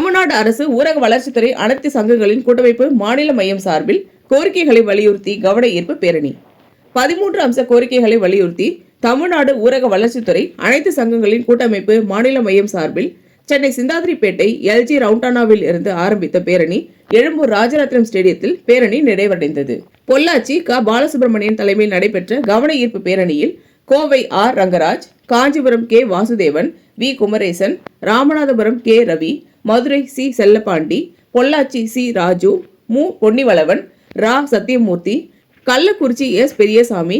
தமிழ்நாடு அரசு ஊரக வளர்ச்சித்துறை அனைத்து சங்கங்களின் கூட்டமைப்பு மாநில மையம் சார்பில் கோரிக்கைகளை வலியுறுத்தி கவன ஈர்ப்பு பேரணி. பதிமூன்று அம்ச கோரிக்கைகளை வலியுறுத்தி தமிழ்நாடு ஊரக வளர்ச்சித்துறை அனைத்து சங்கங்களின் கூட்டமைப்பு மாநில மையம் சார்பில் சென்னை சிந்தாதிரிப்பேட்டை எல்ஜி ரவுண்டானாவில் இருந்து ஆரம்பித்த பேரணி எழும்பூர் ராஜரத்னம் ஸ்டேடியத்தில் பேரணி நிறைவடைந்தது. பொள்ளாச்சி க. பாலசுப்ரமணியன் தலைமையில் நடைபெற்ற கவன ஈர்ப்பு பேரணியில் Kovai R. Rangaraj Kanchipuram K. Vasudevan V. Kumaresan Ramanathapuram K. Ravi Madurai C. Chellapandi Pollachi C. Raju Mu. Ponnivalavan Ra. Sathyamoorthy Kallakurichi S. Periyasamy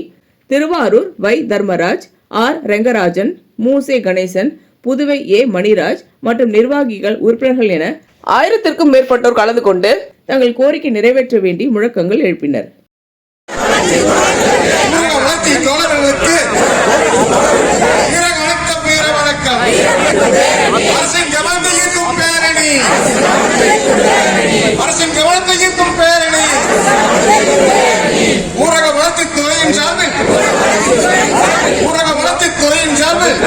Thiruvarur Vai. Dharmaraj R. Rengarajan மூசே Ganesan Puduvai A. Maniraj மற்றும் நிர்வாகிகள் உறுப்பினர்கள் என ஆயிரத்திற்கும் மேற்பட்டோர் கலந்து கொண்டு தங்கள் கோரிக்கை நிறைவேற்ற வேண்டி முழக்கங்கள் எழுப்பினர். வளர்ச்சி தோழர்களுக்கு வீர வணக்கம் வீர வணக்கம் அரசின் கவனத்தை ஈர்க்கும் பேரணி அரசின் கவனத்தை ஈர்க்கும் பேரணி ஊரக வளர்ச்சி துறையின் சார்பில் ஊரக வளர்ச்சி துறையின் சார்பில்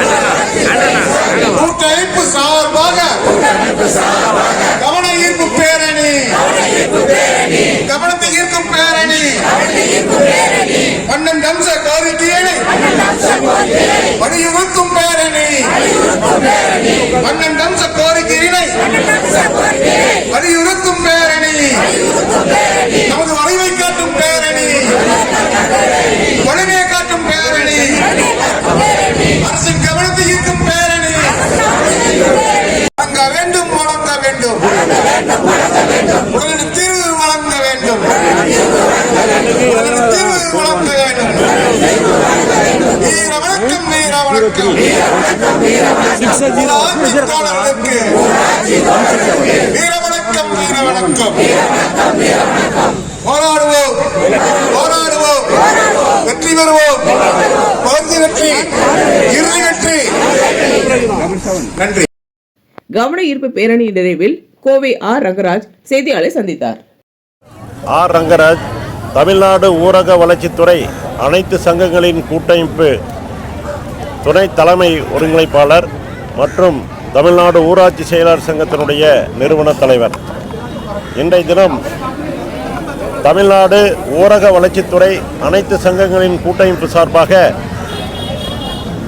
கூட்டமைப்பு சார்பாக கவன ஈர்ப்பு பேரணி கவனத்தை ஈர்க்கும் பேரணி பன்னெண்டு அம்ச கோரிக்கையை வலியுறுத்தும் பேரணி பன்னெண்டு அம்ச கோரிக்கையினை வலியுறுத்தும் பேரணி நமது வலிமை காட்டும் பேரணி வலிமையை காட்டும் பேரணி அரசின் கவனத்தை ஈர்க்கும் பேரணி வழங்க வேண்டும் வழங்க வேண்டும் உடனடி தீர்வு வழங்க வேண்டும் உடனடி தீர்வு வழங்க வேண்டும் வீர வணக்கம் வீர வணக்கம் ஊராட்சி தோழர்களுக்கு போராடுவோம் போராடுவோம் வெற்றி பெறுவோம் பகுதி வெற்றி இறுதி வெற்றி நன்றி கவன ஈர்ப்பு பேரணி நிறைவில் கோவை ஆர் ரங்கராஜ் செய்தியாளரை சந்தித்தார். ஆர் ரங்கராஜ் தமிழ்நாடு ஊரக வளர்ச்சித்துறை அனைத்து சங்கங்களின் கூட்டமைப்பு துணை தலைமை ஒருங்கிணைப்பாளர் மற்றும் தமிழ்நாடு ஊராட்சி செயலாளர் சங்கத்தினுடைய நிறுவன தலைவர். இன்றைய தினம் தமிழ்நாடு ஊரக வளர்ச்சித்துறை அனைத்து சங்கங்களின் கூட்டமைப்பு சார்பாக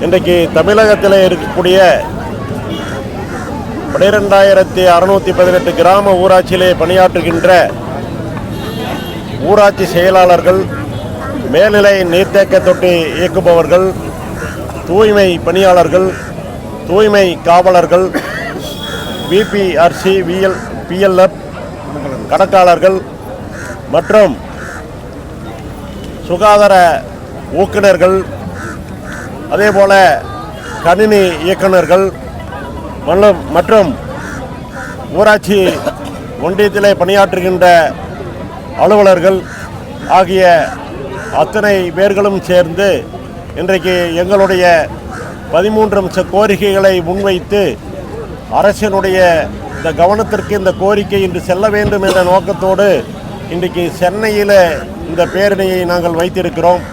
இன்றைக்கு தமிழகத்தில் இருக்கக்கூடிய பனிரெண்டாயிரத்தி அறுநூத்தி பதினெட்டு கிராம ஊராட்சியிலே பணியாற்றுகின்ற ஊராட்சி செயலாளர்கள் மேல்நிலை நீர்த்தேக்க தொட்டி இயக்குபவர்கள் தூய்மை பணியாளர்கள் தூய்மை காவலர்கள் பிபிஆர்சி விஎல் பிஎல்எஃப் கணக்காளர்கள் மற்றும் சுகாதார ஊக்குநர்கள் அதேபோல கணினி இயக்குநர்கள் மற்றும் மற்றும் ஊராட்சி ஒன்றியத்திலே பணியாற்றுகின்ற அலுவலர்கள் ஆகிய அத்தனை பேர்களும் சேர்ந்து இன்றைக்கு எங்களுடைய பதிமூன்று அம்ச கோரிக்கைகளை முன்வைத்து அரசினுடைய இந்த கவனத்திற்கு இந்த கோரிக்கை இன்று செல்ல வேண்டும் என்ற நோக்கத்தோடு இன்றைக்கு சென்னையில் இந்த பேரணியை நாங்கள் வைத்திருக்கிறோம்.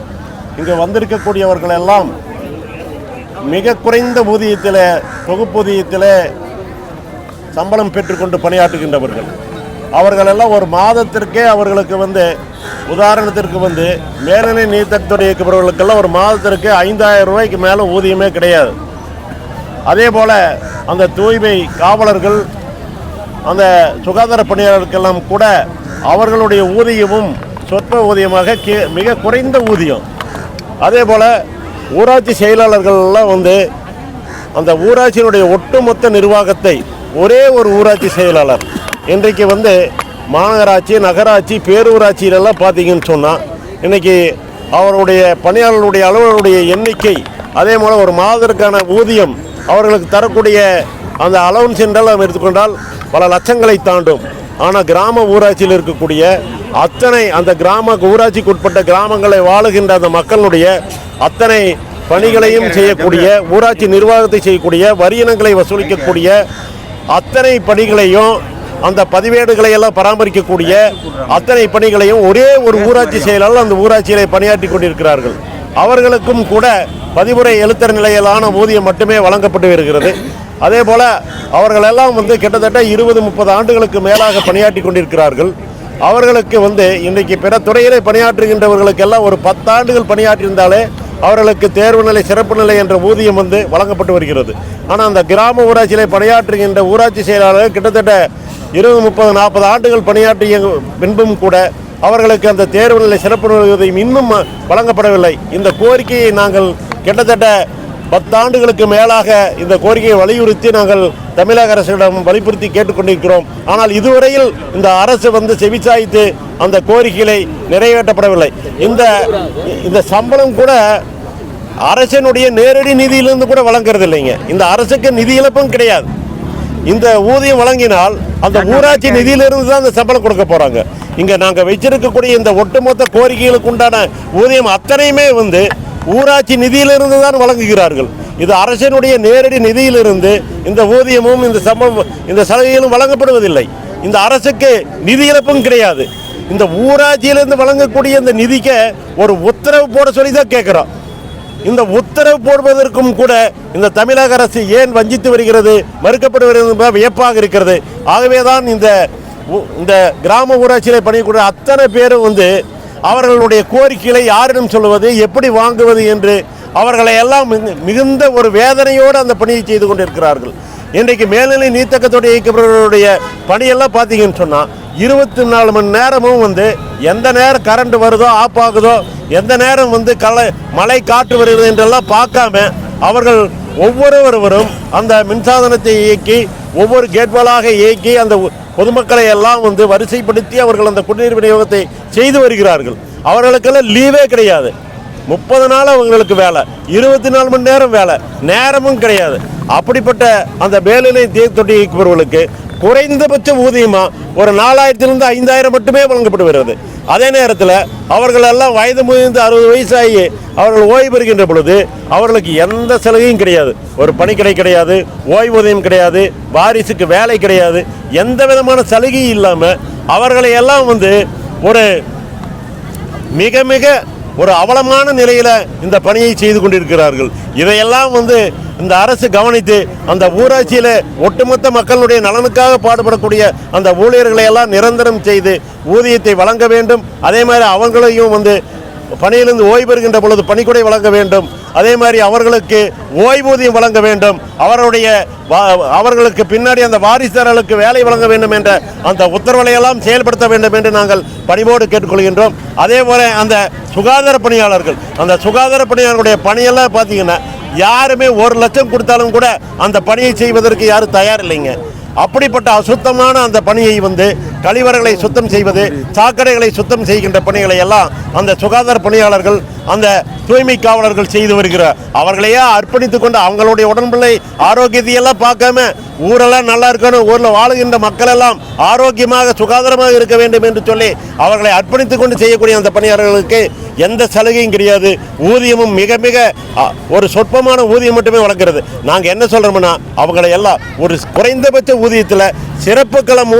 இங்கு வந்திருக்கக்கூடியவர்கள் எல்லாம் மிக குறைந்த ஊதியத்தில் தொகுப்பூதியத்தில் சம்பளம் பெற்றுக்கொண்டு பணியாற்றுகின்றவர்கள். அவர்களெல்லாம் ஒரு மாதத்திற்கே அவர்களுக்கு வந்து உதாரணத்திற்கு வந்து மேல்நிலை நீர்த்தத்துறை இயக்குபவர்களுக்கெல்லாம் ஒரு மாதத்திற்கு ஐந்தாயிரம் ரூபாய்க்கு மேலே ஊதியமே கிடையாது. அதே போல் அந்த தூய்மை காவலர்கள் அந்த சுகாதார பணியாளர்களுக்கெல்லாம் கூட அவர்களுடைய ஊதியமும் சொற்ப ஊதியமாக கே- மிக குறைந்த ஊதியம். அதே போல் ஊராட்சி செயலாளர்கள்லாம் வந்து அந்த ஊராட்சியினுடைய ஒட்டுமொத்த நிர்வாகத்தை ஒரே ஒரு ஊராட்சி செயலாளர் இன்றைக்கு வந்து மாநகராட்சி நகராட்சி பேரூராட்சியிலெல்லாம் பார்த்தீங்கன்னு சொன்னால் இன்னைக்கு அவருடைய பணியாளர்களுடைய அலுவலருடைய எண்ணிக்கை அதே போல் ஒரு மாதத்திற்கான ஊதியம் அவர்களுக்கு தரக்கூடிய அந்த அலவன்ஸ் என்றால் நாம் எடுத்துக்கொண்டால் பல லட்சங்களை தாண்டும். ஆனால் கிராம ஊராட்சியில் இருக்கக்கூடிய அத்தனை அந்த கிராம ஊராட்சிக்கு உட்பட்ட கிராமங்களை வாழுகின்ற அந்த மக்களுடைய அத்தனை பணிகளையும் செய்யக்கூடிய ஊராட்சி நிர்வாகத்தை செய்யக்கூடிய வரியனங்களை வசூலிக்கக்கூடிய அத்தனை பணிகளையும் அந்த பதிவேடுகளை எல்லாம் பராமரிக்கக்கூடிய அத்தனை பணிகளையும் ஒரே ஒரு ஊராட்சி செயலாளர் அந்த ஊராட்சியிலே பணியாற்றி கொண்டிருக்கிறார்கள். அவர்களுக்கும் கூட பதிவுரை எழுத்தர் நிலையிலான ஊதியம் மட்டுமே வழங்கப்பட்டு வருகிறது. அதே போல் அவர்களெல்லாம் வந்து கிட்டத்தட்ட இருபது முப்பது ஆண்டுகளுக்கு மேலாக பணியாற்றி கொண்டிருக்கிறார்கள். அவர்களுக்கு வந்து இன்றைக்கு பிற துறையிலே பணியாற்றுகின்றவர்களுக்கெல்லாம் ஒரு பத்தாண்டுகள் பணியாற்றியிருந்தாலே அவர்களுக்கு தேர்வு நிலை சிறப்பு நிலை என்ற ஊதியம் வந்து வழங்கப்பட்டு வருகிறது. ஆனால் அந்த கிராம ஊராட்சியிலே பணியாற்றுகின்ற ஊராட்சி செயலாளர் கிட்டத்தட்ட இருபது முப்பது நாற்பது ஆண்டுகள் பணியாற்றிய பின்பும் கூட அவர்களுக்கு அந்த தேர்வு நிலை சிறப்பு நிலை இன்னும் வழங்கப்படவில்லை. இந்த கோரிக்கையை நாங்கள் கிட்டத்தட்ட பத்தாண்டுகளுக்கு மேலாக இந்த கோரிக்கையை வலியுறுத்தி நாங்கள் தமிழக அரசிடம் வலியுறுத்தி கேட்டுக்கொண்டிருக்கிறோம். ஆனால் இதுவரையில் இந்த அரசு வந்து செவிச்சாய்த்து அந்த கோரிக்கைகளை நிறைவேற்றப்படவில்லை. இந்த இந்த சம்பளம் கூட அரசினுடைய நேரடி நிதியிலிருந்து கூட வழங்குறது இல்லைங்க இந்த அரசுக்கு நிதி இழப்பும் கிடையாது. இந்த ஊதியம் வழங்கினால் அந்த ஊராட்சி நிதியிலிருந்து தான் அந்த சம்பளம் கொடுக்க போறாங்க. இங்க நாங்க வச்சிருக்கக்கூடிய இந்த ஒட்டுமொத்த கோரிக்கைகளுக்கு உண்டான ஊதியம் அத்தனையுமே வந்து ஊராட்சி நிதியிலிருந்து தான் வழங்குகிறார்கள். இது அரசினுடைய நேரடி நிதியிலிருந்து இந்த ஊதியமும் இந்த சம்பளம் இந்த சலுகைகளும் வழங்கப்படுவதில்லை. இந்த அரசுக்கு நிதி இழப்பும் கிடையாது. இந்த ஊராட்சியிலிருந்து வழங்கக்கூடிய இந்த நிதிக்கு ஒரு உத்தரவு போட சொல்லி தான் கேட்குறோம் இந்த உத்தரவு போடுவதற்கும் கூட இந்த தமிழக அரசு ஏன் வஞ்சித்து வருகிறது மறுக்கப்பட்டு வருகிறது வியப்பாக இருக்கிறது. ஆகவே தான் இந்த இந்த கிராம ஊராட்சியில் பணியக்கூடிய அத்தனை பேரும் வந்து அவர்களுடைய கோரிக்கைகளை யாரிடம் சொல்லுவது எப்படி வாங்குவது என்று அவர்களை எல்லாம் மிகு- மிகுந்த ஒரு வேதனையோடு அந்த பணியை செய்து கொண்டிருக்கிறார்கள். இன்றைக்கு மேல்நிலை நீத்தக்கத்தோடு இயக்கவர்களுடைய பணியெல்லாம் பார்த்தீங்கன்னு சொன்னால் இருபத்தி நாலு மணி நேரமும் வந்து எந்த நேரம் கரண்ட் வருதோ ஆஃப் ஆகுதோ எந்த நேரம் வந்து களை மழை காற்று வருகிறது என்றெல்லாம் பார்க்காம அவர்கள் ஒவ்வொருவரும் அந்த மின்சாதனத்தை இயக்கி ஒவ்வொரு கேட்வாலாக இயக்கி அந்த பொதுமக்களை எல்லாம் வந்து வரிசைப்படுத்தி அவர்கள் அந்த குடிநீர் விநியோகத்தை செய்து வருகிறார்கள். அவர்களுக்கெல்லாம் லீவே கிடையாது. முப்பது நாள் அவங்களுக்கு வேலை இருபத்தி நாலு மணி நேரம் வேலை நேரமும் கிடையாது. அப்படிப்பட்ட அந்த மேல்நிலை தேர் தொட்டி இயக்குபவர்களுக்கு குறைந்தபட்ச ஊதியமாக ஒரு நாலாயிரத்திலிருந்து ஐந்தாயிரம் மட்டுமே வழங்கப்பட்டு வருகிறது அதே நேரத்தில் அவர்கள் எல்லாம் வயது முதிர்ந்து அறுபது வயசாகி அவர்கள் ஓய்வு பெறுகின்ற பொழுது அவர்களுக்கு எந்த சலுகையும் கிடையாது. ஒரு பணிக்கடை கிடையாது ஓய்வூதியம் கிடையாது வாரிசுக்கு வேலை கிடையாது எந்த விதமான சலுகையும் இல்லாமல் அவர்களை எல்லாம் வந்து ஒரு மிக மிக ஒரு அவலமான நிலையில் இந்த பணியை செய்து கொண்டிருக்கிறார்கள். இதையெல்லாம் வந்து இந்த அரசு கவனித்து அந்த ஊராட்சியில் ஒட்டுமொத்த மக்களுடைய நலனுக்காக பாடுபடக்கூடிய அந்த ஊழியர்களை எல்லாம் நிரந்தரம் செய்து ஊதியத்தை வழங்க வேண்டும். அதே மாதிரி அவங்களையும் வந்து பணியிலிருந்து ஓய்வு பெறுகின்ற பொழுது பணிக்குடை வழங்க வேண்டும். அதே மாதிரி அவர்களுக்கு ஓய்வூதியம் வழங்க வேண்டும். அவருடைய அவர்களுக்கு பின்னாடி அந்த வாரிசாரர்களுக்கு வேலை வழங்க வேண்டும் என்ற அந்த உத்தரவுகளையெல்லாம் செயல்படுத்த வேண்டும் என்று நாங்கள் பணிவோடு கேட்டுக்கொள்கின்றோம். அதே போல அந்த சுகாதார பணியாளர்கள் அந்த சுகாதார பணியாளர்களுடைய பணியெல்லாம் பார்த்தீங்கன்னா யாருமே ஒரு லட்சம் கொடுத்தாலும் கூட அந்த பணியை செய்வதற்கு யாரும் தயார் இல்லைங்க அப்படிப்பட்ட அசுத்தமான அந்த பணியை வந்து கழிவறைகளை சுத்தம் செய்வது சாக்கடைகளை சுத்தம் செய்கின்ற பணிகளை எல்லாம் அந்த சுகாதார பணியாளர்கள் அந்த தூய்மை காவலர்கள் செய்து வருகிறார் அவர்களையே அர்ப்பணித்துக் கொண்டு அவங்களுடைய உடம்பிள்ளை ஆரோக்கியத்தையெல்லாம் பார்க்காம ஊரெல்லாம் நல்லா இருக்கணும் ஊரில் வாழுகின்ற மக்கள் எல்லாம் ஆரோக்கியமாக சுகாதாரமாக இருக்க வேண்டும் என்று சொல்லி அவர்களை அர்ப்பணித்துக் கொண்டு செய்யக்கூடிய அந்த பணியாளர்களுக்கு எந்த சலுகையும் கிடையாது. ஊதியமும் மிக மிக அ, ஒரு சொற்பமான ஊதியம் மட்டுமே வழங்குறது நாங்கள் என்ன சொல்கிறோம்னா அவங்களை எல்லாம் ஒரு குறைந்தபட்ச ஊதியத்தில் சிறப்பு களம்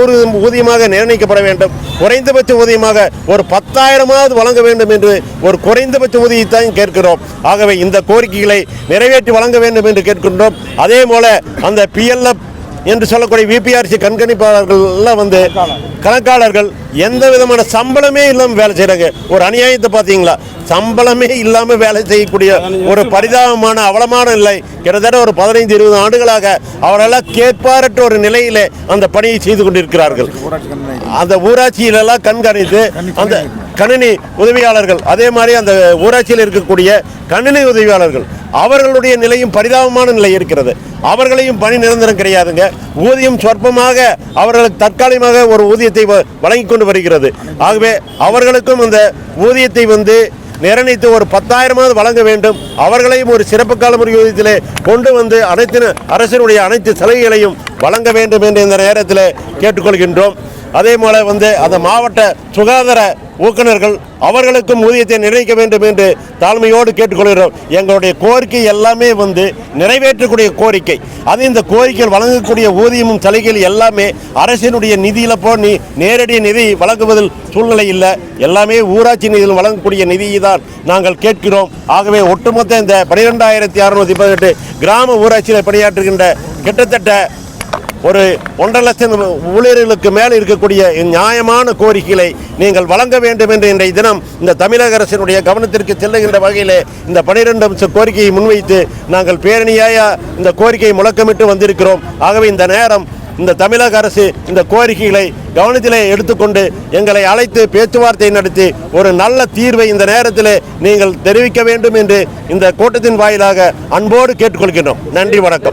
ஊதியமாக நிர்ணயிக்கப்பட வேண்டும். குறைந்தபட்ச ஊதியமாக ஒரு பத்தாயிரமாவது வழங்க வேண்டும் என்று ஒரு குறைந்தபட்ச ஊதியத்தையும் கேட்கிறோம். ஆகவே இந்த கோரிக்கைகளை நிறைவேற்றி வழங்க வேண்டும் என்று கேட்கின்றோம். அதே போல அந்த பிஎல்எஃப் என்று சொல்லக்கூடிய விபிஆர்சி கண்காணிப்பாளர்கள்லாம் வந்து கணக்காளர்கள் எந்த விதமான சம்பளமே இல்லாமல் வேலை செய்கிறாங்க ஒரு அநியாயத்தை பார்த்தீங்களா? சம்பளமே இல்லாமல் வேலை செய்யக்கூடிய ஒரு பரிதாபமான அவலமான நிலை. கிட்டத்தட்ட ஒரு பதினைந்து இருபது ஆண்டுகளாக அவரெல்லாம் கேட்பாரற்ற ஒரு நிலையிலே அந்த பணியை செய்து கொண்டிருக்கிறார்கள். அந்த ஊராட்சியிலெல்லாம் கண்காணித்து அந்த கணினி உதவியாளர்கள் அதே மாதிரி அந்த ஊராட்சியில் இருக்கக்கூடிய கணினி உதவியாளர்கள் அவர்களுடைய நிலையும் பரிதாபமான நிலை இருக்கிறது. அவர்களையும் பணி நிரந்தரம் கிடையாதுங்க. ஊதியம் சொற்பமாக அவர்களுக்கு தற்காலிகமாக ஒரு ஊதியத்தை வ- வழங்கிக் கொண்டு வருகிறது. ஆகவே அவர்களுக்கும் அந்த ஊதியத்தை வந்து நிர்ணயித்து ஒரு பத்தாயிரமாவது வழங்க வேண்டும். அவர்களையும் ஒரு சிறப்பு கால ஊதியத்திலே கொண்டு வந்து அனைத்து அரசினுடைய அனைத்து சலுகைகளையும் வழங்க வேண்டும் என்று இந்த நேரத்தில் கேட்டுக்கொள்கின்றோம். அதே போல வந்து அந்த மாவட்ட சுகாதார ஊக்குநர்கள் அவர்களுக்கும் ஊதியத்தை நிர்ணயிக்க வேண்டும் என்று தாழ்மையோடு கேட்டுக்கொள்கிறோம். எங்களுடைய கோரிக்கை எல்லாமே வந்து நிறைவேற்றக்கூடிய கோரிக்கை. அது இந்த கோரிக்கை வழங்கக்கூடிய ஊதியமும் சலுகைகள் எல்லாமே அரசினுடைய நிதியில் போ நீ நேரடி நிதி வழங்குவதில் சூழ்நிலை இல்லை. எல்லாமே ஊராட்சி நிதியில் வழங்கக்கூடிய நிதியை தான் நாங்கள் கேட்கிறோம். ஆகவே ஒட்டுமொத்த இந்த பனிரெண்டாயிரத்தி அறுநூத்தி பதினெட்டு கிராம ஊராட்சியில் பணியாற்றுகின்ற கிட்டத்தட்ட ஒரு ஒன்றரை லட்சம் ஊழியர்களுக்கு மேல் இருக்கக்கூடிய நியாயமான கோரிக்கைகளை நீங்கள் வழங்க வேண்டும் என்று இன்றைய தினம் இந்த தமிழக அரசினுடைய கவனத்திற்கு செல்லுகின்ற வகையில் இந்த பனிரெண்டு அம்ச கோரிக்கையை முன்வைத்து நாங்கள் பேரணியாய இந்த கோரிக்கையை முழக்கமிட்டு வந்திருக்கிறோம். ஆகவே இந்த நேரம் இந்த தமிழக அரசு இந்த கோரிக்கைகளை கவனத்திலே எடுத்துக்கொண்டு எங்களை அழைத்து பேச்சுவார்த்தை நடத்தி ஒரு நல்ல தீர்வை இந்த நேரத்தில் நீங்கள் தெரிவிக்க வேண்டும் என்று இந்த கூட்டத்தின் வாயிலாக அன்போடு கேட்டுக்கொள்கிறோம் நன்றி வணக்கம்.